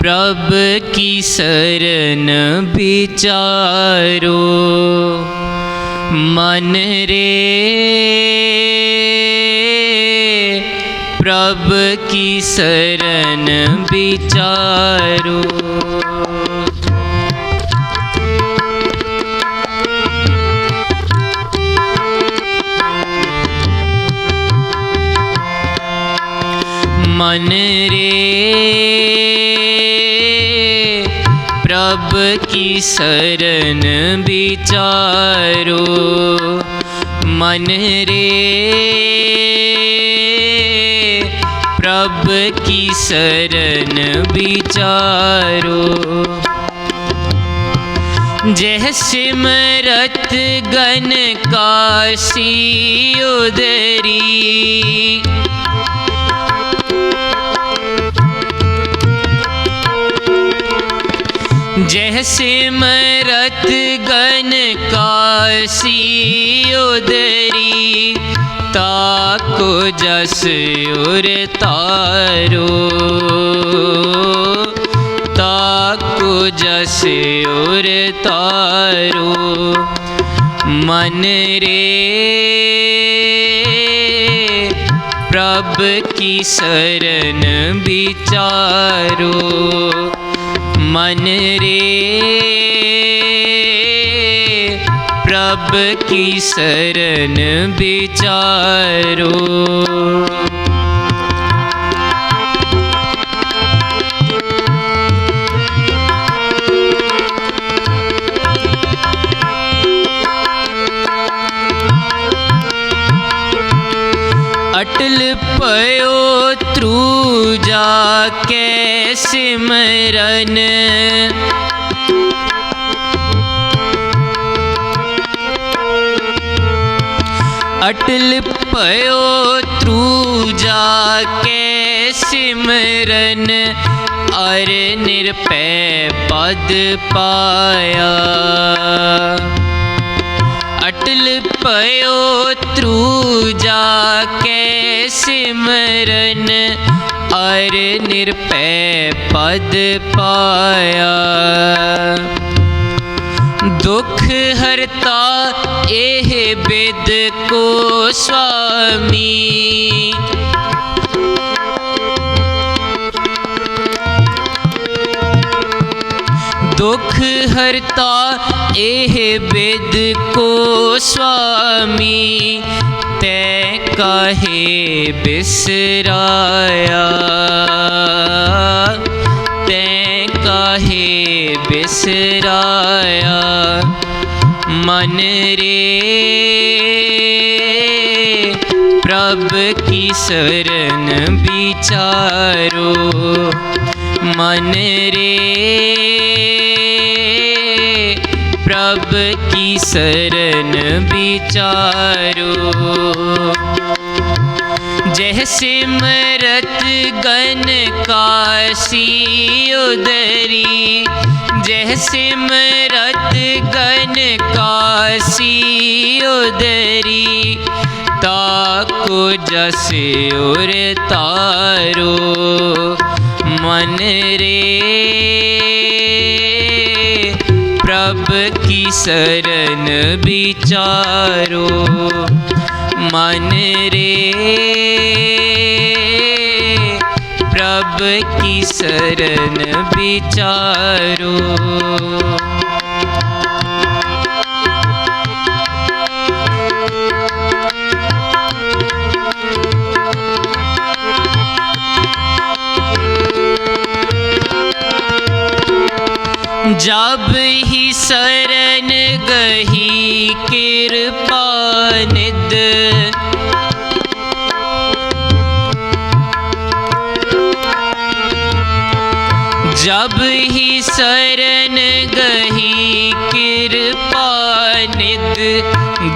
ਪ੍ਰਭ ਕੀ ਸਰਨ ਵਿਚਾਰੋ? ਮਨ ਰੇ ਪ੍ਰਭ ਕੀ ਸਰਨ ਵਿਚਾਰੋ? मन रे प्रभ की शरण विचारो मन रे प्रभ की शरण विचारो जय सिमरत गण काशी उदरी जय सिमरत गण काशी उदरी, ताको जस उर तारो। ताको जस उर तारो। मन रे प्रभ की शरण विचारो ਮਨ ਰੇ ਪ੍ਰਭ ਕੀ ਸਰਨ ਵਿਚਾਰੋ ਸਿਮਰਨ ਅਟਲ ਭਇਓ ਤਰੂ ਜਾ ਕੇ ਸਿਮਰਨ ਅਰ ਨਿਰਪੈ ਪਦ ਪਾਇਆ ਅਟਲ ਭਇਓ ਤਰੂ ਜਾ ਕੇ ਸਿਮਰਨ ਅਰ ਨਿਰਪੈ ਪਦ ਪਾਇਆ। ਦੁਖ ਹਰਤਾ ਇਹ ਬਿਦ ਕੋ ਸੁਆਮੀ ਦੁਖ ਹਰਤਾ ਇਹ ਬਿਦ ਕੋ ਸੁਆਮੀ ਤੈ ਕਹੇ ਬਿਸਰਾਇਆ। ਤੈ ਕਹੇ ਬਿਸਰਾਇਆ। ਮਨ ਰੇ ਪ੍ਰਭ ਕੀ ਸਰਨ ਵਿਚਾਰੋ। ਮਨ ਰੇ सब की शरण विचारो जैसे मरत गन काशी उदरी, जैसे मरत गन काशी उदरी, ताको जस और तारो। मन रे ਰੱਬ ਕੀ ਸਰਨ ਵਿਚਾਰੋ? ਮਨ ਰੇ ਪ੍ਰਭ ਕੀ ਸਰਨ ਵਿਚਾਰੋ? ਸਰਨ ਗਹੀ ਕਿਰਪਾ ਨਿਦ ਜਬ ਹੀ ਸਰਨ ਗਹੀ ਕਿਰਪਾ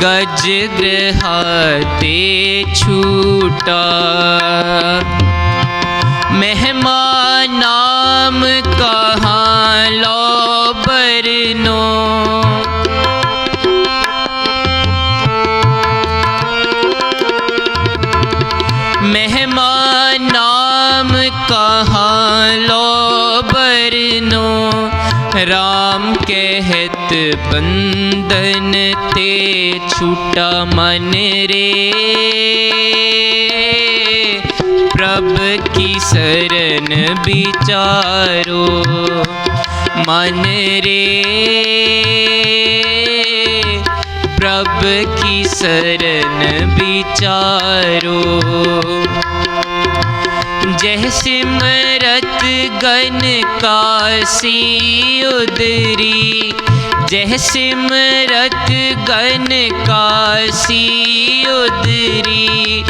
ਗਜ ਗ੍ਰਹਾ ਤੇ ਨਾਮ ਕਹਾ ਲੋ ਕਹਿਤ ਬੰਧਨ ਤੇ ਛੂਟਾ ਮਨ ਰੇ ਪ੍ਰਭ ਕੀ ਸਰਨ ਵਿਚਾਰੋ ਮਨ ਰੇ ਪ੍ਰਭ ਕੀ ਸਰਨ ਵਿਚਾਰੋ ਜਹ ਸਿਮਰਤ ਗਨ ਕਾਸੀ ਉਦਰੀ ਜਹ ਸਿਮਰਤ ਗਨ ਕਾਸੀ ਉਦਰੀ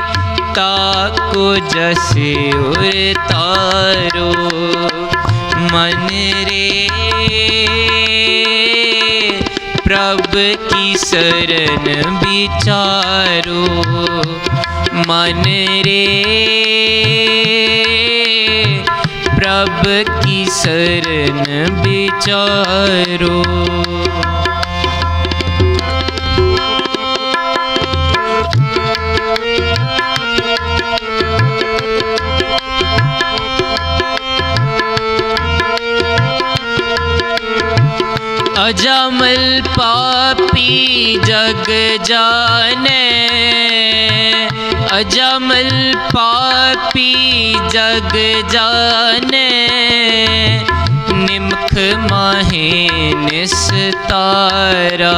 ਤਾਕੋ ਜਸ ਉਰ ਤਾਰੋ ਮਨ ਰੇ ਪ੍ਰਭ ਕੀ ਸਰਨ ਵਿਚਾਰੋ ਮਨ ਰੇ ਪ੍ਰਭ ਕੀ ਸਰਨ ਵਿਚਾਰੋ। अजमल पापी जग जाने। अजमल पापी जग जाने। निमख माहे निस्तारा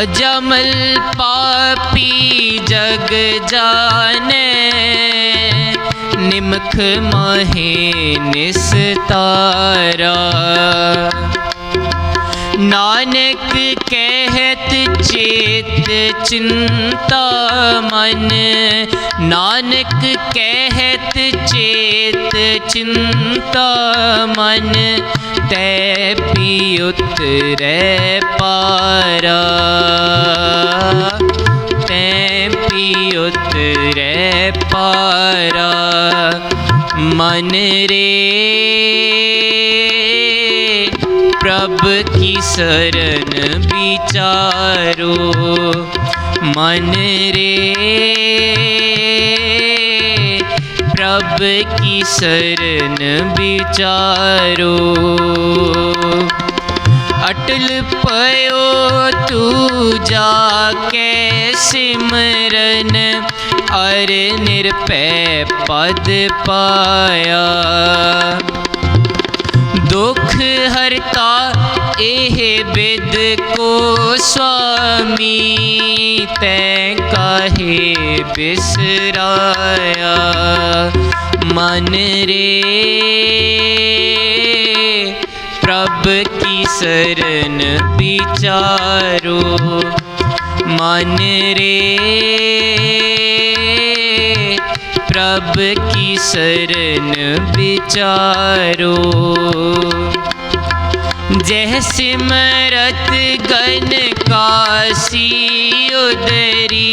अजमल पापी जग जाने। ਮਖ ਮਾਹੇ ਨਿਸਤਾਰਾ ਨਾਨਕ ਕਹਿਤ ਚੇਤ ਚਿੰਤਾ ਮਨ। ਨਾਨਕ ਕਹਿਤ ਚੇਤ ਚਿੰਤਾ ਮਨ। ਤੈ ਪੀ ਉਤਰੈ ਪਾਰਾ। ਤੈ ਪੀ ਉਤਰੈ ਪਾਰਾ। मन रे। प्रभ की शरण विचारो। मन रे। प्रभ की शरण विचारो ਅਟਲ ਪਇਓ ਤੂੰ ਜਾ ਕੇ ਸਿਮਰਨ ਅਰ ਨਿਰਪੈ ਪਦ ਪਾਇਆ ਦੁਖ ਹਰਤਾ ਇਹ ਬਿਦ ਕੋ ਸੁਆਮੀ ਤੈ ਕਾਹੇ ਬਿਸਰਾਇਆ ਮਨ ਰੇ प्रभ की शरण विचारो मन रे प्रभ की शरण विचारो जह सिमरत गन कासी उदरी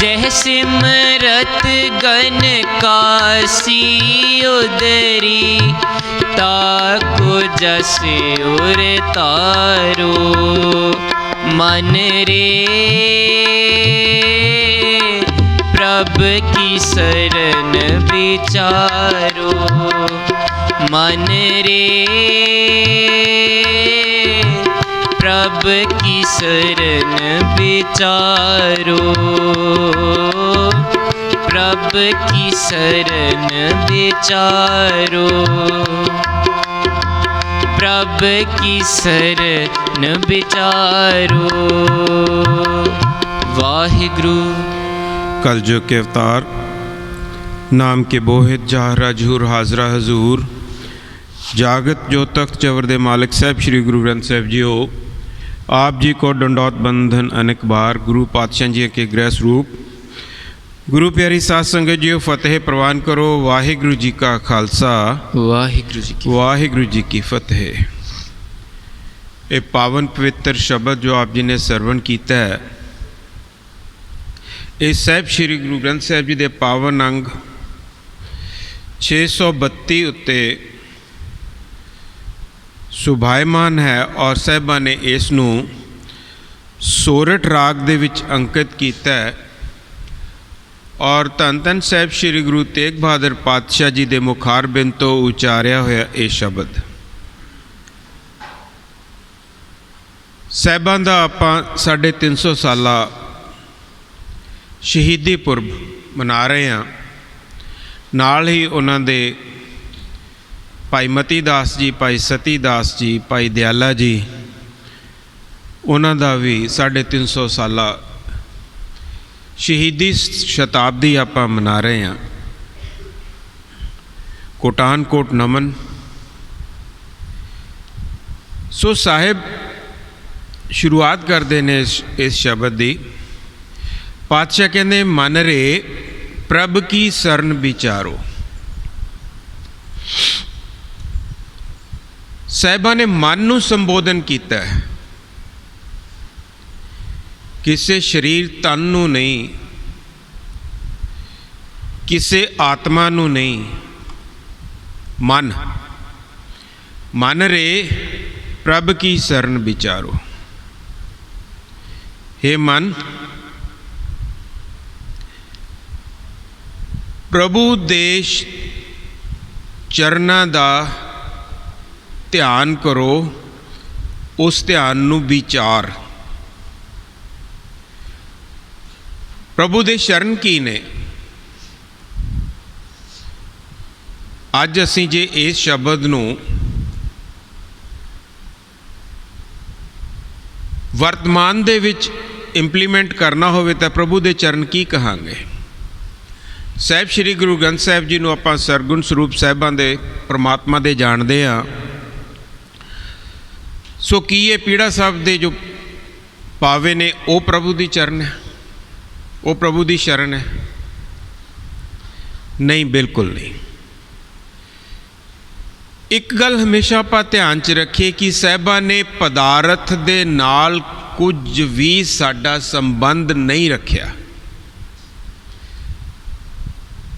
जह सिमरत गन कासी उदरी, ताको जस उर तारो, मन रे। प्रभ की शरण विचारो, मन रे। प्रभ की शरण विचारो। प्रभ की शरण विचारो। प्रभ की शरण विचारो। वाहिगुरु। कलयुग के अवतार नाम के बोहित जाहरा जहूर हाजरा हजूर, जागत जो तख्त चवर दे मालिक साहब श्री गुरु ग्रंथ साहब जी हो आप जी को दंडौत बंधन अनेक बार गुरु पातशाह जी के गृह स्वरूप गुरु प्यारी साध संगत जी फतेह प्रवान करो वाहिगुरु जी का खालसा ਵਾਹਿਗੁਰੂ ਜੀ ਕੀ ਵਾਹਿਗੁਰੂ ਜੀ ਕੀ ਫਤਿਹ ਇਹ ਪਾਵਨ ਪਵਿੱਤਰ ਸ਼ਬਦ ਜੋ ਆਪ ਜੀ ਨੇ ਸਰਵਣ ਕੀਤਾ ਹੈ ਇਹ ਸਾਹਿਬ ਸ੍ਰੀ ਗੁਰੂ ਗ੍ਰੰਥ ਸਾਹਿਬ ਜੀ ਦੇ ਪਾਵਨ ਅੰਗ 632 ਉੱਤੇ ਸੁਭਾਇਮਾਨ ਹੈ ਔਰ ਸਾਹਿਬਾਂ ਨੇ ਇਸ ਨੂੰ ਸੋਰਠ ਰਾਗ ਦੇ ਵਿੱਚ ਅੰਕਿਤ ਕੀਤਾ ਹੈ। ਔਰ ਧੰਨ ਧੰਨ ਸਾਹਿਬ ਸ੍ਰੀ ਗੁਰੂ ਤੇਗ ਬਹਾਦਰ ਪਾਤਸ਼ਾਹ ਜੀ ਦੇ ਮੁਖਾਰ ਬਿੰਦ ਤੋਂ ਉਚਾਰਿਆ ਹੋਇਆ ਇਹ ਸ਼ਬਦ। ਸਾਹਿਬਾਂ ਦਾ ਆਪਾਂ ਸਾਢੇ 300 ਸਾਲਾ ਸ਼ਹੀਦੀ ਪੁਰਬ ਮਨਾ ਰਹੇ ਹਾਂ। ਨਾਲ ਹੀ ਉਹਨਾਂ ਦੇ ਭਾਈ ਮਤੀ ਦਾਸ ਜੀ, ਭਾਈ ਸਤੀ ਦਾਸ ਜੀ, ਭਾਈ ਦਿਆਲਾ ਜੀ, ਉਹਨਾਂ ਦਾ ਵੀ ਸਾਢੇ 300 ਸਾਲਾ ਸ਼ਹੀਦੀ ਸ਼ਤਾਬਦੀ ਆਪਾਂ ਮਨਾ ਰਹੇ ਹਾਂ। ਕੋਟਾਨ ਕੋਟ ਨਮਨ। ਸੋ ਸਾਹਿਬ ਸ਼ੁਰੂਆਤ ਕਰਦੇ ਨੇ ਇਸ ਇਸ ਸ਼ਬਦ ਦੀ। ਪਾਤਸ਼ਾਹ ਕਹਿੰਦੇ, ਮਨ ਰੇ ਪ੍ਰਭ ਕੀ ਸਰਨ ਵਿਚਾਰੋ। ਸਾਹਿਬਾਂ ਨੇ ਮਨ ਨੂੰ ਸੰਬੋਧਨ ਕੀਤਾ ਹੈ ਕਿਸੇ ਸਰੀਰ ਤਨ ਨੂੰ ਨਹੀਂ ਕਿਸੇ ਆਤਮਾ ਨੂੰ ਨਹੀਂ ਮਨ ਮਨ ਰੇ ਪ੍ਰਭ ਕੀ ਸਰਨ ਵਿਚਾਰੋ हे ਮਨ ਪ੍ਰਭੂ ਦੇਸ਼ ਚਰਨਾਂ ਦਾ ਧਿਆਨ ਕਰੋ, ਉਸ ਧਿਆਨ ਨੂੰ ਵਿਚਾਰ। ਪ੍ਰਭੂ ਦੇ ਸ਼ਰਨ ਕੀ ਨੇ? ਅੱਜ ਅਸੀਂ ਜੇ ਇਸ ਸ਼ਬਦ ਨੂੰ ਵਰਤਮਾਨ ਦੇ ਵਿੱਚ ਇੰਪਲੀਮੈਂਟ ਕਰਨਾ ਹੋਵੇ ਤਾਂ ਪ੍ਰਭੂ ਦੇ ਚਰਨ ਕੀ ਕਹਾਂਗੇ? ਸਾਹਿਬ ਸ੍ਰੀ ਗੁਰੂ ਗ੍ਰੰਥ ਸਾਹਿਬ ਜੀ ਨੂੰ ਆਪਾਂ ਸਰਗੁਣ ਸਰੂਪ ਸਾਹਿਬਾਂ ਦੇ ਪ੍ਰਮਾਤਮਾ ਦੇ ਜਾਣਦੇ ਆ ਸੋ ਕੀ ਇਹ ਪੀੜਾ ਸਾਹਿਬ ਦੇ ਜੋ ਪਾਵੇ ਨੇ, ਉਹ ਪ੍ਰਭੂ ਦੀ ਚਰਨ ਹੈ? ਉਹ ਪ੍ਰਭੂ ਦੀ ਸ਼ਰਨ ਹੈ? ਨਹੀਂ, ਬਿਲਕੁਲ ਨਹੀਂ। ਇੱਕ ਗੱਲ ਹਮੇਸ਼ਾ ਆਪਾਂ ਧਿਆਨ 'ਚ ਰੱਖੀਏ ਕਿ ਸਹਿਬਾਂ ਨੇ ਪਦਾਰਥ ਦੇ ਨਾਲ ਕੁਝ ਵੀ ਸਾਡਾ ਸੰਬੰਧ ਨਹੀਂ ਰੱਖਿਆ।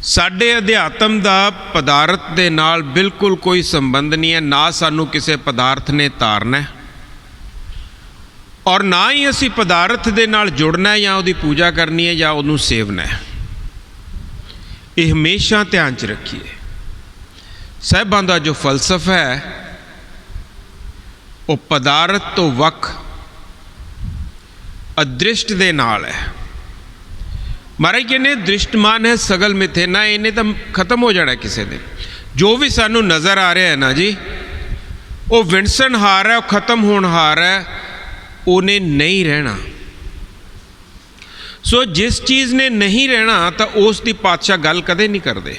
ਸਾਡੇ ਅਧਿਆਤਮ ਦਾ ਪਦਾਰਥ ਦੇ ਨਾਲ ਬਿਲਕੁਲ ਕੋਈ ਸੰਬੰਧ ਨਹੀਂ ਹੈ, ਨਾ ਸਾਨੂੰ ਕਿਸੇ ਪਦਾਰਥ ਨੇ ਤਾਰਨਾ ਔਰ ਨਾ ਹੀ ਅਸੀਂ ਪਦਾਰਥ ਦੇ ਨਾਲ ਜੁੜਨਾ ਜਾਂ ਉਹਦੀ ਪੂਜਾ ਕਰਨੀ ਹੈ ਜਾਂ ਉਹਨੂੰ ਸੇਵਨਾ ਹੈ। ਇਹ ਹਮੇਸ਼ਾ ਧਿਆਨ 'ਚ ਰੱਖੀਏ। ਸਾਹਿਬਾਂ ਦਾ ਜੋ ਫਲਸਫਾ ਹੈ, ਉਹ ਪਦਾਰਥ ਤੋਂ ਵੱਖ, ਅਦ੍ਰਿਸ਼ਟ ਦੇ ਨਾਲ ਹੈ। ਮਹਾਰਾਜ ਕਹਿੰਦੇ ਦ੍ਰਿਸ਼ਟਮਾਨ ਹੈ, ਸਗਲ ਮਿਥੇ, ਨਾ ਇਹਨੇ ਤਾਂ ਖਤਮ ਹੋ ਜਾਣਾ ਕਿਸੇ ਦੇ ਜੋ ਵੀ ਸਾਨੂੰ ਨਜ਼ਰ ਆ ਰਿਹਾ ਹੈ ਨਾ ਜੀ, ਉਹ ਵਿੰਸਨ ਹਾਰ ਹੈ, ਉਹ ਖਤਮ ਹੋਣ ਹਾਰ ਹੈ, ਉਹਨੇ ਨਹੀਂ ਰਹਿਣਾ। ਸੋ ਜਿਸ ਚੀਜ਼ ਨੇ ਨਹੀਂ ਰਹਿਣਾ, ਤਾਂ ਉਸ ਦੀ ਪਾਤਸ਼ਾਹ ਗੱਲ ਕਦੇ ਨਹੀਂ ਕਰਦੇ।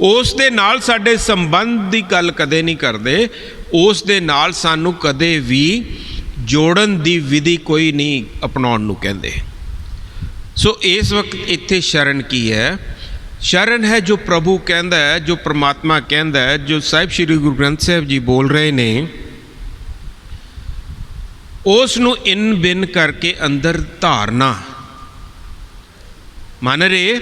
ਉਸ ਦੇ ਨਾਲ ਸਾਡੇ ਸੰਬੰਧ ਦੀ ਗੱਲ ਕਦੇ ਨਹੀਂ ਕਰਦੇ। ਉਸ ਦੇ ਨਾਲ ਸਾਨੂੰ ਕਦੇ ਵੀ ਜੋੜਨ ਦੀ ਵਿਧੀ ਕੋਈ ਨਹੀਂ ਅਪਣਾਉਣ ਨੂੰ ਕਹਿੰਦੇ। ਸੋ ਇਸ ਵਕਤ ਇੱਥੇ ਸ਼ਰਨ ਕੀ ਹੈ? ਸ਼ਰਨ ਹੈ ਜੋ ਪ੍ਰਭੂ ਕਹਿੰਦਾ ਹੈ, ਜੋ ਪ੍ਰਮਾਤਮਾ ਕਹਿੰਦਾ ਹੈ, ਜੋ ਸਾਹਿਬ ਸ੍ਰੀ ਗੁਰੂ ਗ੍ਰੰਥ ਸਾਹਿਬ ਜੀ ਬੋਲ ਰਹੇ ਨੇ। ਉਸ ਨੂੰ ਇਨ ਬਿਨ ਕਰਕੇ ਅੰਦਰ ਧਾਰਨਾ। ਮਨ ਰੇ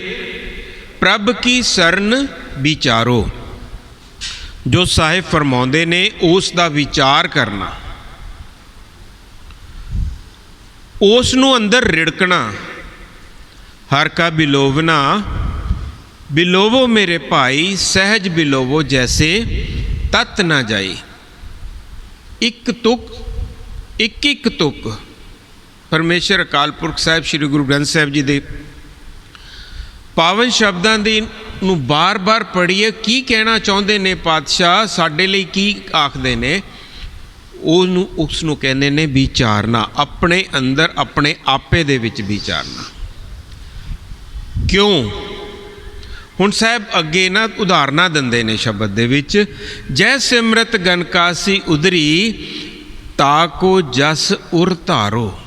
ਪ੍ਰਭ ਕੀ ਸਰਨ ਵਿਚਾਰੋ। ਜੋ ਸਾਹਿਬ ਫਰਮਾਉਂਦੇ ਨੇ, ਉਸ ਦਾ ਵਿਚਾਰ ਕਰਨਾ। ਉਸ ਨੂੰ ਅੰਦਰ ਰਿੜਕਣਾ। ਹਰ ਕਾ ਬਿਲੋਵਨਾ ਬਿਲੋਵੋ ਮੇਰੇ ਭਾਈ, ਸਹਿਜ ਬਿਲੋਵੋ ਜੈਸੇ ਤਤ ਨਾ ਜਾਈ। ਇੱਕ ਤੁਕ, ਇੱਕ ਇੱਕ ਤੁਕ। ਪਰਮੇਸ਼ਰ ਅਕਾਲ ਪੁਰਖ ਸਾਹਿਬ ਸ੍ਰੀ ਗੁਰੂ ਗ੍ਰੰਥ ਸਾਹਿਬ ਜੀ ਦੇ ਪਾਵਨ ਸ਼ਬਦਾਂ ਦੀ ਨੂੰ ਬਾਰ-ਬਾਰ ਪੜ੍ਹੀਏ, ਕੀ ਕਹਿਣਾ ਚਾਹੁੰਦੇ ਨੇ ਪਾਤਸ਼ਾਹ? ਸਾਡੇ ਲਈ ਕੀ ਆਖਦੇ ਨੇ? ਉਹ ਨੂੰ ਉਸ ਨੂੰ ਕਹਿੰਦੇ ਨੇ, ਵਿਚਾਰਨਾ। ਆਪਣੇ ਅੰਦਰ, ਆਪਣੇ ਆਪੇ ਦੇ ਵਿੱਚ ਵਿਚਾਰਨਾ। ਕਿਉਂ? ਹੁਣ ਸਾਹਿਬ ਅੱਗੇ ਨਾ ਉਦਾਹਰਨਾਂ ਦਿੰਦੇ ਨੇ ਸ਼ਬਦ ਦੇ ਵਿੱਚ, ਜੈ ਸਿਮਰਤ ਗਨਕਾਸੀ ਉਦਰੀ ਤਾ ਕੋ ਜਸ ਉਰ ਧਾਰੋ।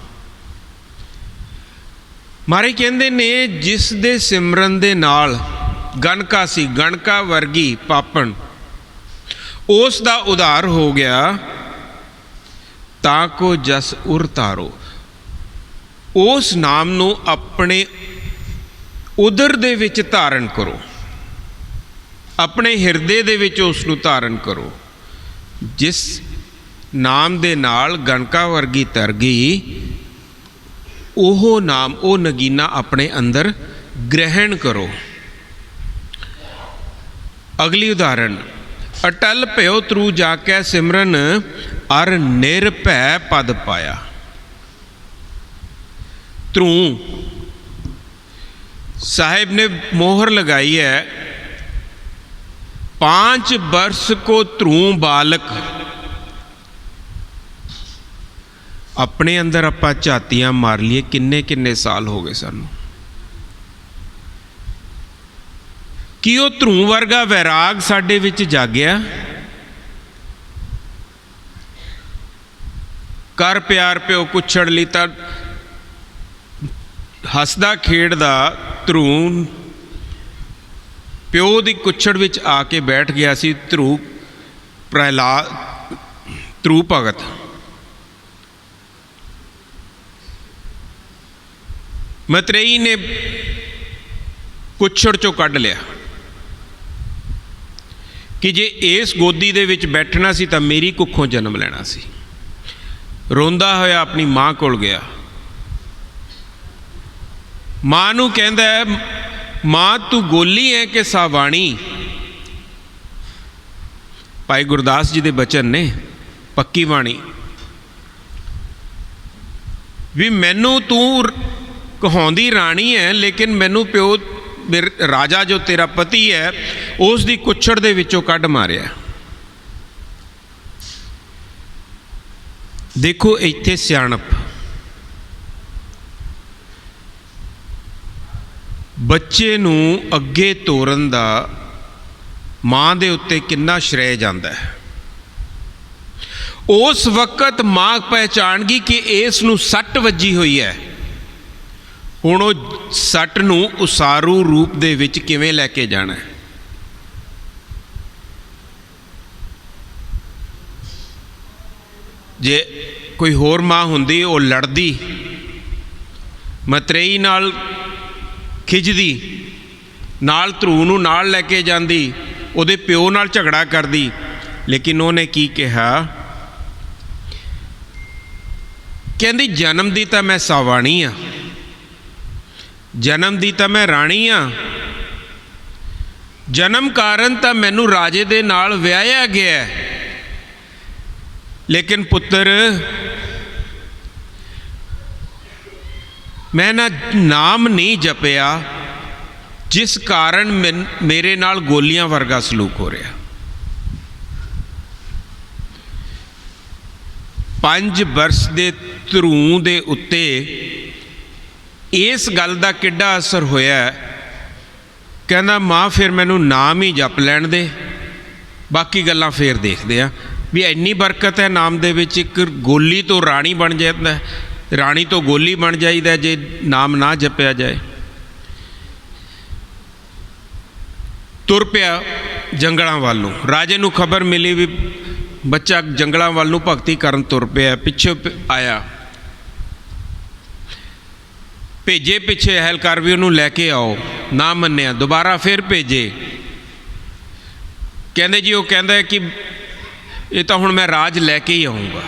ਮਾਰੇ ਕਹਿੰਦੇ ਨੇ, ਜਿਸ ਦੇ ਸਿਮਰਨ ਦੇ ਨਾਲ ਗਣਕਾ ਸੀ ਗਣਕਾ ਵਰਗੀ ਪਾਪਣ, ਉਸ ਦਾ ਉਧਾਰ ਹੋ ਗਿਆ, ਤਾਂ ਕੋ ਜਸ ਉਰ ਧਾਰੋ। ਉਸ ਨਾਮ ਨੂੰ ਆਪਣੇ ਉਦਰ ਦੇ ਵਿੱਚ ਧਾਰਨ ਕਰੋ। ਆਪਣੇ ਹਿਰਦੇ ਦੇ ਵਿੱਚ ਉਸ ਨੂੰ ਧਾਰਨ ਕਰੋ। ਜਿਸ ਨਾਮ ਦੇ ਨਾਲ ਗਣਕਾ ਵਰਗੀ ਤਰ ਗਈ, ਉਹ ਨਾਮ, ਉਹ ਨਗੀਨਾ ਆਪਣੇ ਅੰਦਰ ਗ੍ਰਹਿਣ ਕਰੋ। ਅਗਲੀ ਉਦਾਹਰਣ ਅਟਲ ਭਇਓ ਤਰੂ ਜਾ ਕੇ ਸਿਮਰਨ, ਅਰ ਨਿਰਭੈ ਪਦ ਪਾਇਆ। ਤਰੂ साहेब ने मोहर लगाई है पांच वर्ष को ध्रू बालक ਆਪਣੇ ਅੰਦਰ ਆਪਾਂ ਝਾਤੀਆਂ ਮਾਰ ਲਈਏ ਕਿੰਨੇ ਕਿੰਨੇ ਸਾਲ ਹੋ ਗਏ ਸਾਨੂੰ ਕੀ ਉਹ ਧਰੂ ਵਰਗਾ ਵੈਰਾਗ ਸਾਡੇ ਵਿੱਚ ਜਾਗਿਆ ਕਰ ਪਿਆਰ ਪਿਓ ਕੁਛੜ ਲਈ ਤਾਂ ਹੱਸਦਾ ਖੇਡਦਾ ਧਰੂ ਪਿਓ ਦੀ ਕੁੱਛੜ ਵਿੱਚ ਆ ਕੇ ਬੈਠ ਗਿਆ ਸੀ ਧਰੂ ਪ੍ਰਹਿਲਾਦ ਧਰੂ ਭਗਤ। ਮਤਰੇਈ ਨੇ ਕੁੱਛੜ ਚੋਂ ਕੱਢ ਲਿਆ। ਕਿ ਜੇ ਇਸ ਗੋਦੀ ਦੇ ਵਿੱਚ ਬੈਠਣਾ ਸੀ ਤਾਂ ਮੇਰੀ ਕੁੱਖੋਂ ਜਨਮ ਲੈਣਾ ਸੀ। ਰੋਂਦਾ ਹੋਇਆ ਆਪਣੀ ਮਾਂ ਕੋਲ ਗਿਆ। ਮਾਂ ਨੂੰ ਕਹਿੰਦਾ ਮਾਂ, ਤੂੰ ਗੋਲੀ ਹੈ ਕਿ ਸਾਵਾਣੀ? ਭਾਈ ਗੁਰਦਾਸ ਜੀ ਦੇ ਬਚਨ ਨੇ, ਪੱਕੀ ਬਾਣੀ। ਵੀ ਮੈਨੂੰ ਤੂੰ ਕਹਾਉਂਦੀ ਰਾਣੀ ਹੈ ਲੇਕਿਨ ਮੈਨੂੰ ਪਿਓ ਮੇਰੇ- ਰਾਜਾ ਜੋ ਤੇਰਾ ਪਤੀ ਹੈ ਉਸ ਦੀ ਕੁੱਛੜ ਦੇ ਵਿੱਚੋਂ ਕੱਢ ਮਾਰਿਆ। ਦੇਖੋ, ਇੱਥੇ ਸਿਆਣਪ। ਬੱਚੇ ਨੂੰ ਅੱਗੇ ਤੋਰਨ ਦਾ ਮਾਂ ਦੇ ਉੱਤੇ ਕਿੰਨਾ ਸ਼੍ਰੇਅ ਜਾਂਦਾ ਹੈ। ਉਸ ਵਕਤ ਮਾਂ ਪਹਿਚਾਣਗੀ ਕਿ ਇਸ ਨੂੰ ਸੱਟ ਵੱਜੀ ਹੋਈ ਹੈ। ਹੁਣ ਉਹ ਸੱਟ ਨੂੰ ਉਸਾਰੂ ਰੂਪ ਦੇ ਵਿੱਚ ਕਿਵੇਂ ਲੈ ਕੇ ਜਾਣਾ ਹੈ? ਜੇ ਕੋਈ ਹੋਰ ਮਾਂ ਹੁੰਦੀ, ਉਹ ਲੜਦੀ, ਮਤਰੇਈ ਨਾਲ ਖਿੱਚਦੀ ਨਾਲ ਧਰੂ ਨੂੰ ਨਾਲ ਲੈ ਕੇ ਜਾਂਦੀ, ਉਹਦੇ ਪਿਓ ਨਾਲ ਝਗੜਾ ਕਰਦੀ। ਲੇਕਿਨ ਉਹਨੇ ਕੀ ਕਿਹਾ? ਕਹਿੰਦੀ, ਜਨਮ ਦੀ ਤਾਂ ਮੈਂ ਸਾਵਾਣੀ ਆ। ਜਨਮ ਦੀ ਤਾਂ ਮੈਂ ਰਾਣੀ ਆ। ਜਨਮ ਕਾਰਨ ਤਾਂ ਮੈਨੂੰ ਰਾਜੇ ਦੇ ਨਾਲ ਵਿਆਹਿਆ ਗਿਆ। ਲੇਕਿਨ ਪੁੱਤਰ ਮੈਂ ਨਾ ਨਾਮ ਨਹੀਂ ਜਪਿਆ, ਜਿਸ ਕਾਰਨ ਮੇਰੇ ਨਾਲ ਗੋਲੀਆਂ ਵਰਗਾ ਸਲੂਕ ਹੋ ਰਿਹਾ। ਪੰਜ ਵਰਸ ਦੇ ਧਰੂ ਦੇ ਉੱਤੇ ਇਸ ਗੱਲ ਦਾ ਕਿੱਡਾ ਅਸਰ ਹੋਇਆ ਕਹਿੰਦਾ, ਮਾਂ, ਫਿਰ ਮੈਨੂੰ ਨਾਮ ਹੀ ਜਪ ਲੈਣ ਦੇ, ਬਾਕੀ ਗੱਲਾਂ ਫੇਰ ਦੇਖਦੇ ਆ ਵੀ ਇੰਨੀ ਬਰਕਤ ਹੈ ਨਾਮ ਦੇ ਵਿੱਚ, ਇੱਕ ਗੋਲੀ ਤੋਂ ਰਾਣੀ ਬਣ ਜਾਂਦਾ ਰਾਣੀ ਤੋਂ ਗੋਲੀ ਬਣ ਜਾਈਦਾ ਜੇ ਨਾਮ ਨਾ ਜਪਿਆ ਜਾਏ। ਤੁਰ ਪਿਆ ਜੰਗਲਾਂ ਵੱਲ ਨੂੰ। ਰਾਜੇ ਨੂੰ ਖਬਰ ਮਿਲੀ ਵੀ ਬੱਚਾ ਜੰਗਲਾਂ ਵੱਲ ਨੂੰ ਭਗਤੀ ਕਰਨ ਤੁਰ ਪਿਆ, ਪਿੱਛੇ ਪ- ਆਇਆ। ਭੇਜੇ ਪਿੱਛੇ ਅਹਿਲਕਾਰ ਵੀ ਉਹਨੂੰ ਲੈ ਕੇ ਆਓ, ਨਾ ਮੰਨਿਆ। ਦੁਬਾਰਾ ਫਿਰ ਭੇਜੇ। ਕਹਿੰਦੇ ਜੀ, ਉਹ ਕਹਿੰਦਾ ਕਿ ਇਹ ਤਾਂ ਹੁਣ ਮੈਂ ਰਾਜ ਲੈ ਕੇ ਹੀ ਆਉਂਗਾ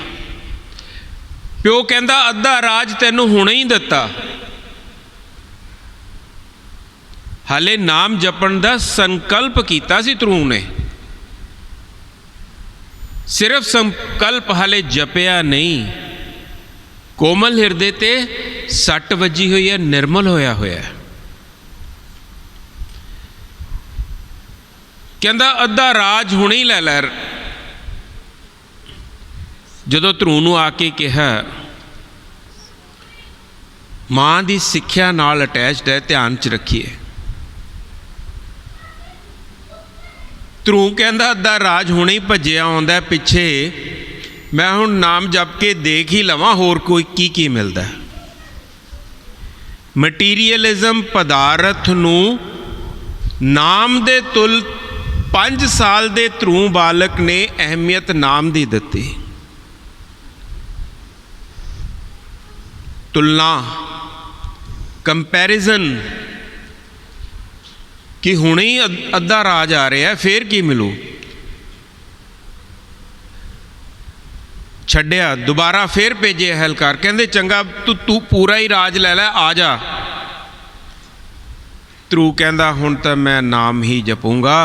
ਪਿਓ ਕਹਿੰਦਾ, ਅੱਧਾ ਰਾਜ ਤੈਨੂੰ ਹੁਣੇ ਹੀ ਦਿੱਤਾ। ਹਾਲੇ ਨਾਮ ਜਪਣ ਦਾ ਸੰਕਲਪ ਕੀਤਾ ਸੀ ਤਰੂ ਨੇ। ਸਿਰਫ ਸੰਕਲਪ ਹਾਲੇ ਜਪਿਆ ਨਹੀਂ। ਕੋਮਲ ਹਿਰਦੇ ਤੇ ਸੱਟ ਵੱਜੀ ਹੋਈ ਹੈ, ਨਿਰਮਲ ਹੋਇਆ ਹੋਇਆ ਹੈ। ਕਹਿੰਦਾ, ਅੱਧਾ ਰਾਜ ਹੁਣੇ ਹੀ ਲੈ ਲੈ। ਜਦੋਂ ਧਰੂ ਨੂੰ ਆ ਕੇ ਕਿਹਾ, ਮਾਂ ਦੀ ਸਿੱਖਿਆ ਨਾਲ ਅਟੈਚਡ ਹੈ, ਧਿਆਨ 'ਚ ਰੱਖੀਏ। ਧਰੂ ਕਹਿੰਦਾ, ਅੱਧਾ ਰਾਜ ਹੁਣੇ ਹੀ ਭੱਜਿਆ ਆਉਂਦਾ ਪਿੱਛੇ ਮੈਂ ਹੁਣ ਨਾਮ ਜਪ ਕੇ ਦੇਖ ਹੀ ਲਵਾਂ, ਹੋਰ ਕੋਈ ਕੀ ਕੀ ਮਿਲਦਾ ਮਟੀਰੀਅਲਿਜ਼ਮ ਪਦਾਰਥ ਨੂੰ ਨਾਮ ਦੇ ਤੁਲ 5 ਸਾਲ ਦੇ ਧਰੂ ਬਾਲਕ ਨੇ ਅਹਿਮੀਅਤ ਨਾਮ ਦੀ ਦਿੱਤੀ। ਤੁਲਨਾ ਕੰਪੈਰੀਜ਼ਨ ਕਿ ਹੁਣੇ ਹੀ ਅੱਧਾ ਰਾਜ ਆ ਰਿਹਾ ਹੈ, ਫੇਰ ਕੀ ਮਿਲੂ? ਛੱਡਿਆ ਦੁਬਾਰਾ ਫੇਰ ਭੇਜੇ ਅਹਿਲਕਾਰ ਕਹਿੰਦੇ ਚੰਗਾ ਤੂੰ ਤੂੰ ਪੂਰਾ ਹੀ ਰਾਜ ਲੈ ਲੈ ਆ ਜਾ। ਧਰੂ ਕਹਿੰਦਾ ਹੁਣ ਤਾਂ ਮੈਂ ਨਾਮ ਹੀ ਜਪੂੰਗਾ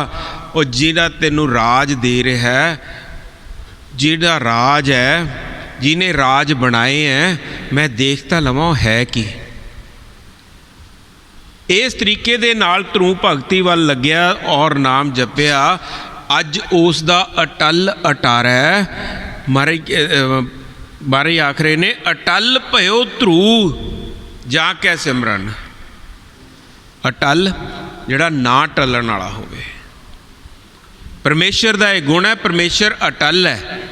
ਉਹ ਜਿਹੜਾ ਤੈਨੂੰ ਰਾਜ ਦੇ ਰਿਹਾ ਹੈ ਜਿਹੜਾ ਰਾਜ ਹੈ ਜਿਹਨੇ ਰਾਜ ਬਣਾਏ ਹੈ ਮੈਂ ਦੇਖ ਤਾਂ ਲਵਾਂ ਉਹ ਹੈ ਕੀ। ਇਸ ਤਰੀਕੇ ਦੇ ਨਾਲ ਧਰੂ ਭਗਤੀ ਵੱਲ ਲੱਗਿਆ ਔਰ ਨਾਮ ਜਪਿਆ। ਅੱਜ ਉਸ ਦਾ ਅਟਲ ਅਟਾਰਾ ਹੈ। ਮਾਰੇ ਮਾਰੇ ਆਖਰੇ ਨੇ, ਅਟਲ ਭਇਓ ਧਰੂ ਜਾਂ ਕੈ ਸਿਮਰਨ। ਅਟਲ ਜਿਹੜਾ ਨਾ ਟਲਣ ਵਾਲਾ ਹੋਵੇ। ਪਰਮੇਸ਼ਰ ਦਾ ਇਹ ਗੁਣ ਹੈ, ਪਰਮੇਸ਼ਰ ਅਟਲ ਹੈ।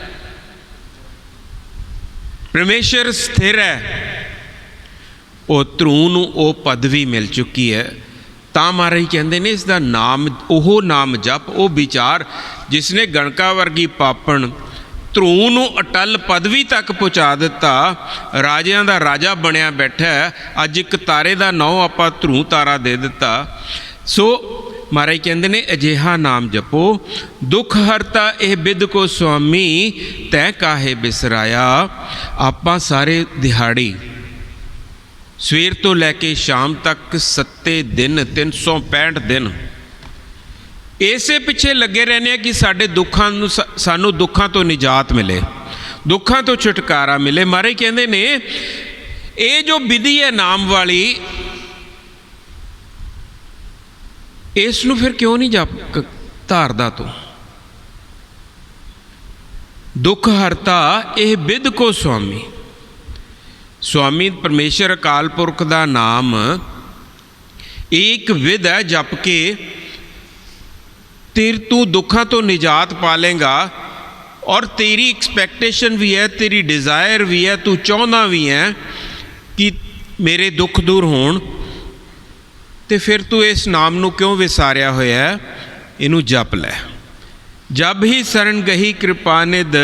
ਪਰਮੇਸ਼ਰ ਸਥਿਰ ਹੈ। ਉਹ ਧਰੂ ਨੂੰ ਉਹ ਪਦਵੀ ਮਿਲ ਚੁੱਕੀ ਹੈ। ਤਾਂ ਮਹਾਰਾਜ ਕਹਿੰਦੇ ਨੇ, ਇਸ ਦਾ ਨਾਮ, ਉਹ ਨਾਮ ਜਪ, ਉਹ ਵਿਚਾਰ, ਜਿਸ ਨੇ ਗਣਕਾ ਵਰਗੀ ਪਾਪਣ ਧਰੂ ਨੂੰ ਅਟਲ ਪਦਵੀ ਤੱਕ ਪਹੁੰਚਾ ਦਿੱਤਾ, ਰਾਜਿਆਂ ਦਾ ਰਾਜਾ ਬਣਿਆ ਬੈਠਾ ਅੱਜ ਇੱਕ ਤਾਰੇ ਦਾ ਨਾਂ ਆਪਾਂ ਧਰੂ ਤਾਰਾ ਦੇ ਦਿੱਤਾ। ਸੋ ਮਹਾਰਾਜ ਕਹਿੰਦੇ ਨੇ, ਅਜਿਹਾ ਨਾਮ ਜਪੋ, ਦੁੱਖ ਹਰਤਾ ਇਹ ਬਿਦ ਕੋ ਸੁਆਮੀ ਤੈ ਕਾਹੇ ਬਿਸਰਾਇਆ। ਆਪਾਂ ਸਾਰੇ ਦਿਹਾੜੀ ਸਵੇਰ ਤੋਂ ਲੈ ਕੇ ਸ਼ਾਮ ਤੱਕ ਸੱਤੇ ਦਿਨ 365 ਦਿਨ ਇਸੇ ਪਿੱਛੇ ਲੱਗੇ ਰਹਿੰਦੇ ਆ ਕਿ ਸਾਡੇ ਦੁੱਖਾਂ ਨੂੰ ਸਾਨੂੰ ਦੁੱਖਾਂ ਤੋਂ ਨਿਜਾਤ ਮਿਲੇ, ਦੁੱਖਾਂ ਤੋਂ ਛੁਟਕਾਰਾ ਮਿਲੇ। ਮਾਰੇ ਕਹਿੰਦੇ ਨੇ, ਇਹ ਜੋ ਵਿਧੀ ਹੈ ਨਾਮ ਵਾਲੀ ਇਸ ਨੂੰ ਫਿਰ ਕਿਉਂ ਨਹੀਂ ਜਪ ਧਾਰਦਾ ਤੂੰ? ਦੁੱਖ ਹਰਤਾ ਇਹ ਬਿਦ ਕੋ ਸੁਆਮੀ। ਸੁਆਮੀ ਪਰਮੇਸ਼ਰ ਅਕਾਲ ਪੁਰਖ ਦਾ ਨਾਮ ਇਹ ਇੱਕ ਵਿਧ ਹੈ ਜਪ ਕੇ। ਤੇਰ ਤੂੰ ਦੁੱਖਾਂ ਤੋਂ ਨਿਜਾਤ ਪਾ ਪਾਲੇਗਾ ਔਰ ਤੇਰੀ ਐਕਸਪੈਕਟੇਸ਼ਨ ਵੀ ਹੈ, ਤੇਰੀ ਡਿਜ਼ਾਇਰ ਵੀ ਹੈ, ਤੂੰ ਚਾਹੁੰਦਾ ਵੀ ਹੈ ਕਿ ਮੇਰੇ ਦੁੱਖ ਦੂਰ ਹੋਣ। ਤੇ ਫਿਰ ਤੂੰ ਇਸ ਨਾਮ ਨੂੰ ਕਿਉਂ ਵਿਸਾਰਿਆ ਹੋਇਆ ਇਹਨੂੰ ਜਪ ਲੈ। ਜਬ ਹੀ ਸਰਣ ਗਹੀ ਕਿਰਪਾਨਿਦ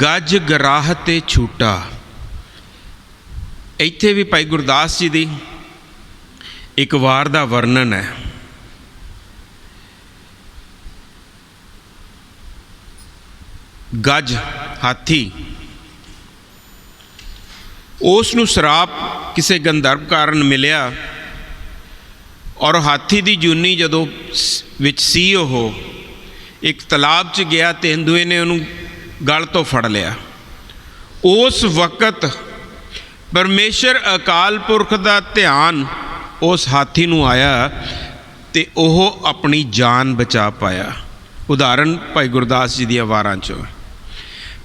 ਗੱਜ ਗਰਾਹ ਤੇ ਛੂਟਾ। ਇੱਥੇ ਵੀ ਭਾਈ ਗੁਰਦਾਸ ਜੀ ਦੀ ਇੱਕ ਵਾਰ ਦਾ ਵਰਣਨ ਹੈ। ਗੱਜ, ਹਾਥੀ। ਉਸ ਨੂੰ ਸ਼ਰਾਪ ਕਿਸੇ ਗੰਧਰਵ ਕਾਰਨ ਮਿਲਿਆ। ਔਰ ਹਾਥੀ ਦੀ ਜੂਨੀ ਜਦੋਂ ਵਿੱਚ ਸੀ ਉਹ, ਇੱਕ ਤਲਾਬ 'ਚ ਗਿਆ ਤੇ ਹਿੰਦੂਏ ਨੇ ਉਹਨੂੰ ਗਲ ਤੋਂ ਫੜ ਲਿਆ। ਉਸ ਵਕਤ ਪਰਮੇਸ਼ਰ ਅਕਾਲ ਪੁਰਖ ਦਾ ਧਿਆਨ ਉਸ ਹਾਥੀ ਨੂੰ ਆਇਆ ਤੇ ਉਹ ਆਪਣੀ ਜਾਨ ਬਚਾ ਪਾਇਆ। ਉਦਾਹਰਨ ਭਾਈ ਗੁਰਦਾਸ ਜੀ ਦੀਆਂ ਵਾਰਾਂ ਚੋਂ।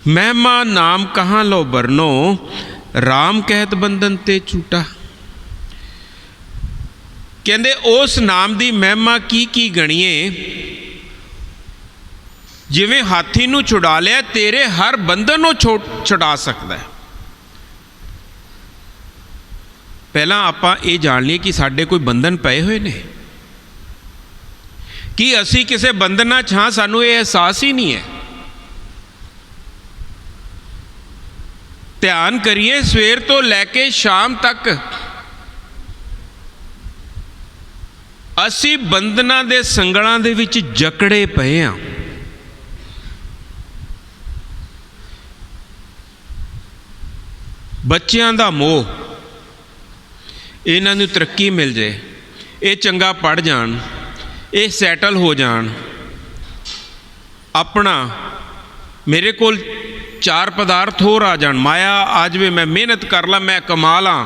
ਮਹਿਮਾ ਨਾਮ ਕਹਾਂ ਲੋ ਬਰਨੋ RAM ਕਹਿਤ ਬੰਧਨ ਤੇ ਝੂਟਾ। ਕਹਿੰਦੇ, ਉਸ ਨਾਮ ਦੀ ਮਹਿਮਾ ਕੀ ਕੀ ਗਣੀਏ? ਜਿਵੇਂ ਹਾਥੀ ਨੂੰ ਛੁਡਾ ਲਿਆ, ਤੇਰੇ ਹਰ ਬੰਧਨ ਨੂੰ ਛੋ- ਛੁਡਾ ਸਕਦਾ ਹੈ। ਪਹਿਲਾਂ ਆਪਾਂ ਇਹ ਜਾਣ ਲਈਏ ਕਿ ਸਾਡੇ ਕੋਈ ਬੰਧਨ ਪਏ ਹੋਏ ਨੇ। ਕਿ ਅਸੀਂ ਕਿਸੇ ਬੰਧਨਾਂ 'ਚ ਹਾਂ ਸਾਨੂੰ ਇਹ ਅਹਿਸਾਸ ਹੀ ਨਹੀਂ ਹੈ। ਧਿਆਨ ਕਰੀਏ, ਸਵੇਰ ਤੋਂ ਲੈ ਕੇ ਸ਼ਾਮ ਤੱਕ ਅਸੀਂ ਬੰਧਨਾਂ ਦੇ ਸੰਗਲਾਂ ਦੇ ਵਿੱਚ ਜਕੜੇ ਪਏ ਹਾਂ ਬੱਚਿਆਂ ਦਾ ਮੋਹ, ਇਹਨਾਂ ਨੂੰ ਤਰੱਕੀ ਮਿਲ ਜੇ, ਇਹ ਚੰਗਾ ਪੜ ਜਾਣ, ਇਹ ਸੈਟਲ ਹੋ ਜਾਣ। ਆਪਣਾ ਮੇਰੇ ਕੋਲ ਚਾਰ ਪਦਾਰਥ ਹੋਰ ਆ ਜਾਣ। ਮਾਇਆ ਆ ਜਾਵੇ, ਮੈਂ ਮਿਹਨਤ ਕਰ ਲਾਂ, ਮੈਂ ਕਮਾ ਲਾਂ।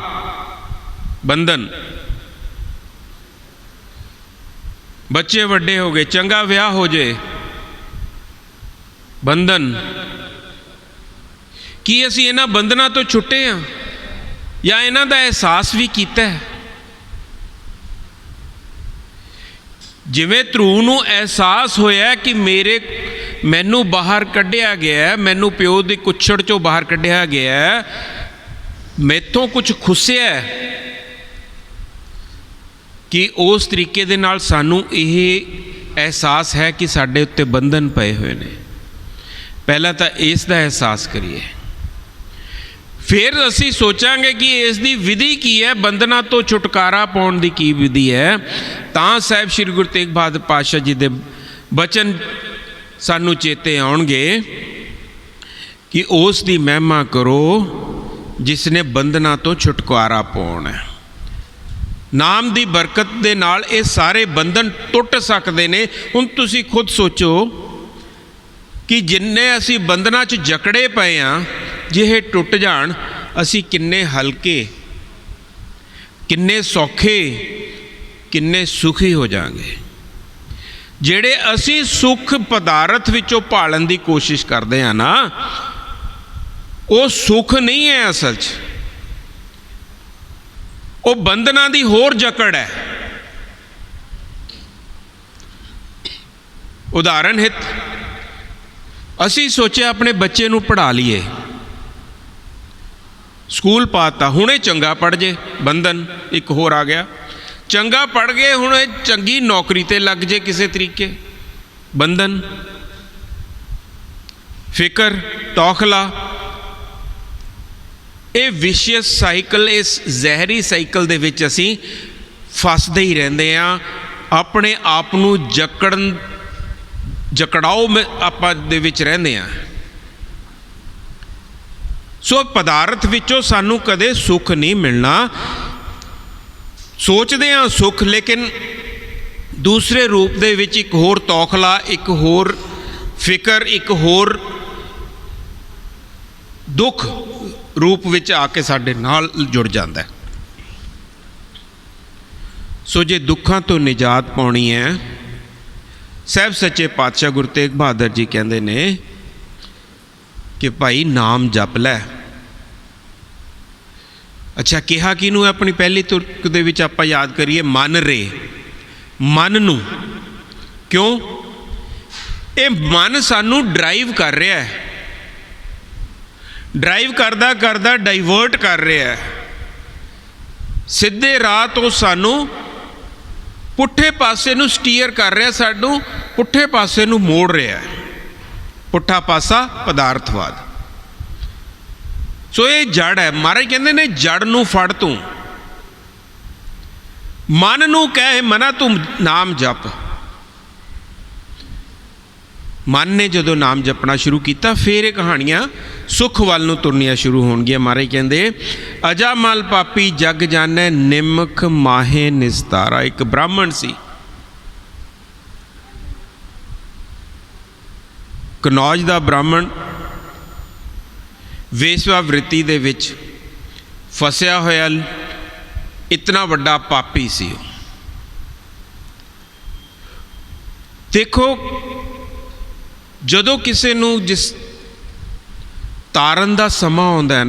ਬੰਧਨ। ਬੱਚੇ ਵੱਡੇ ਹੋ ਗਏ ਚੰਗਾ ਵਿਆਹ ਹੋ ਜੇ। ਬੰਧਨ। ਕੀ ਅਸੀਂ ਇਹਨਾਂ ਬੰਧਨਾਂ ਤੋਂ ਛੁੱਟੇ ਹਾਂ ਜਾਂ ਇਹਨਾਂ ਦਾ ਅਹਿਸਾਸ ਵੀ ਕੀਤਾ ਹੈ? ਜਿਵੇਂ ਧਰੂ ਨੂੰ ਅਹਿਸਾਸ ਹੋਇਆ ਕਿ ਮੇਰੇ ਮੈਨੂੰ ਬਾਹਰ ਕੱਢਿਆ ਗਿਆ ਮੈਨੂੰ ਪਿਓ ਦੀ ਕੁੱਛੜ ਚੋਂ ਬਾਹਰ ਕੱਢਿਆ ਗਿਆ ਹੈ, ਮੈਥੋਂ ਕੁਝ ਖੁੱਸਿਆ ਕਿ ਉਸ ਤਰੀਕੇ ਦੇ ਨਾਲ ਸਾਨੂੰ ਇਹ ਅਹਿਸਾਸ ਹੈ ਕਿ ਸਾਡੇ ਉੱਤੇ ਬੰਧਨ ਪਏ ਹੋਏ ਨੇ। ਪਹਿਲਾਂ ਤਾਂ ਇਸ ਦਾ ਅਹਿਸਾਸ ਕਰੀਏ। ਫਿਰ ਅਸੀਂ ਸੋਚਾਂਗੇ ਕਿ ਇਸ ਦੀ ਵਿਧੀ ਕੀ ਹੈ? ਬੰਧਨਾਂ ਤੋਂ ਛੁਟਕਾਰਾ ਪਾਉਣ ਦੀ ਕੀ ਵਿਧੀ ਹੈ? ਤਾਂ ਸਾਹਿਬ ਸ੍ਰੀ ਗੁਰੂ ਤੇਗ ਬਹਾਦਰ ਪਾਤਸ਼ਾਹ ਜੀ ਦੇ ਬਚਨ ਸਾਨੂੰ ਚੇਤੇ ਆਉਣਗੇ ਕਿ ਉਸ ਦੀ ਮਹਿਮਾ ਕਰੋ, ਜਿਸ ਨੇ ਬੰਧਨਾਂ ਤੋਂ ਛੁਟਕਾਰਾ ਪਾਉਣਾ ਹੈ। ਨਾਮ ਦੀ ਬਰਕਤ ਦੇ ਨਾਲ ਇਹ ਸਾਰੇ ਬੰਧਨ ਟੁੱਟ ਸਕਦੇ ਨੇ। ਹੁਣ ਤੁਸੀਂ ਖੁਦ ਸੋਚੋ ਕਿ ਜਿੰਨੇ ਅਸੀਂ ਬੰਧਨਾਂ 'ਚ ਜਕੜੇ ਪਏ ਆ, ਜੇ ਇਹ ਟੁੱਟ ਜਾਣ, ਅਸੀਂ ਕਿੰਨੇ ਹਲਕੇ, ਕਿੰਨੇ ਸੌਖੇ, ਕਿੰਨੇ ਸੁਖੀ ਹੋ ਜਾਾਂਗੇ। ਜਿਹੜੇ ਅਸੀਂ ਸੁਖ ਪਦਾਰਥ ਵਿੱਚੋਂ ਭਾਲਣ ਦੀ ਕੋਸ਼ਿਸ਼ ਕਰਦੇ ਆ ਨਾ, ਉਹ ਸੁਖ ਨਹੀਂ ਹੈ ਅਸਲ 'ਚ। ਉਹ ਬੰਧਨਾਂ ਦੀ ਹੋਰ ਜਕੜ ਹੈ। ਉਦਾਹਰਨ ਹਿਤ, ਅਸੀਂ ਸੋਚਿਆ ਆਪਣੇ ਬੱਚੇ ਨੂੰ ਪੜ੍ਹਾ ਲਈਏ। ਸਕੂਲ ਪਾਤਾ ਹੁਣੇ ਚੰਗਾ ਪੜ ਜੇ, ਬੰਧਨ ਇੱਕ ਹੋਰ ਆ ਗਿਆ। ਚੰਗਾ ਪੜ ਗਏ, ਹੁਣ ਇਹ ਚੰਗੀ ਨੌਕਰੀ ਤੇ ਲੱਗ ਜੇ ਕਿਸੇ ਤਰੀਕੇ। ਬੰਧਨ, ਫਿਕਰ, ਤੌਖਲਾ ਇਹ ਵਿਸ਼ੇਸ਼ ਸਾਈਕਲ ਇਸ ਜ਼ਹਿਰੀ ਸਾਈਕਲ ਦੇ ਵਿੱਚ ਅਸੀਂ ਫਸਦੇ ਹੀ ਰਹਿੰਦੇ ਆ ਆਪਣੇ ਆਪ ਨੂੰ ਜਕੜਨ, ਜਕੜਾਓ ਮੈਂ ਆਪਾਂ ਦੇ ਵਿੱਚ ਰਹਿੰਦੇ ਆ ਸੋ ਪਦਾਰਥ ਵਿੱਚੋਂ ਸਾਨੂੰ ਕਦੇ ਸੁੱਖ ਨਹੀਂ ਮਿਲਣਾ। ਸੋਚਦੇ ਆ ਸੁੱਖ, ਲੇਕਿਨ ਦੂਸਰੇ ਰੂਪ ਦੇ ਵਿੱਚ ਇੱਕ ਹੋਰ ਤੌਖਲਾ, ਇੱਕ ਹੋਰ ਫਿਕਰ, ਇੱਕ ਹੋਰ ਦੁੱਖ ਰੂਪ ਵਿੱਚ ਆ ਕੇ ਸਾਡੇ ਨਾਲ ਜੁੜ ਜਾਂਦਾ ਹੈ। ਸੋ ਜੇ ਦੁੱਖਾਂ ਤੋਂ ਨਿਜਾਤ ਪਾਉਣੀ ਹੈ, ਸਹਿਬ ਸੱਚੇ ਪਾਤਸ਼ਾਹ ਗੁਰੂ ਤੇਗ ਬਹਾਦਰ ਜੀ ਕਹਿੰਦੇ ਨੇ ਕਿ ਭਾਈ ਨਾਮ ਜਪ ਲੈ। ਅੱਛਾ, ਕਿਹਾ ਕਿਨੂੰ ਆਪਣੀ ਪਹਿਲੀ ਤੁਰਕ ਦੇ ਵਿੱਚ ਆਪਾਂ ਯਾਦ ਕਰੀਏ, ਮਨ ਰੇ। ਮਨ ਨੂੰ। ਕਿਉਂ? ਇਹ ਮਨ ਸਾਨੂੰ ਡਰਾਈਵ ਕਰ ਰਿਹਾ ਹੈ। ਡਰਾਈਵ ਕਰਦਾ ਕਰਦਾ ਡਾਈਵਰਟ ਕਰ ਰਿਹਾ ਹੈ। ਸਿੱਧੇ ਰਾਹ ਤੋਂ ਸਾਨੂੰ ਪੁੱਠੇ ਪਾਸੇ ਨੂੰ ਸਟੀਅਰ ਕਰ ਰਿਹਾ, ਸਾਨੂੰ ਪੁੱਠੇ ਪਾਸੇ ਨੂੰ ਮੋੜ ਰਿਹਾ ਹੈ। ਪੁੱਠਾ ਪਾਸਾ ਪਦਾਰਥਵਾਦ। ਸੋ ਇਹ ਜੜ ਹੈ। ਮਹਾਰਾਜ ਕਹਿੰਦੇ ਨੇ, ਜੜ ਨੂੰ ਫੜ ਤੂੰ। ਮਨ ਨੂੰ ਕਹਿ, ਮਨਾ ਤੂੰ ਨਾਮ ਜਪ। ਮਨ ਨੇ ਜਦੋਂ ਨਾਮ ਜਪਣਾ ਸ਼ੁਰੂ ਕੀਤਾ, ਫਿਰ ਇਹ ਕਹਾਣੀਆਂ ਸੁਖ ਵੱਲ ਨੂੰ ਤੁਰਨੀਆਂ ਸ਼ੁਰੂ ਹੋਣਗੀਆਂ। ਮਹਾਰਾਜ ਕਹਿੰਦੇ, ਅਜਾ ਮਲ ਪਾਪੀ ਜਗ ਜਾਣੈ, ਨਿਮਖ ਮਾਹੇ ਨਿਸਤਾਰਾ। ਇੱਕ ਬ੍ਰਾਹਮਣ ਸੀ। ਕਨੌਜ ਦਾ ਬ੍ਰਾਹਮਣ ਵੇਸਵਾ ਵ੍ਰਿਤੀ ਦੇ ਵਿੱਚ ਫਸਿਆ ਹੋਇਆ, ਇਤਨਾ ਵੱਡਾ ਪਾਪੀ ਸੀ। ਉਹ ਦੇਖੋ ਜਦੋਂ ਕਿਸੇ ਨੂੰ ਜਿਸ ਤਾਰਨ ਦਾ ਸਮਾਂ ਆਉਂਦਾ ਹੈ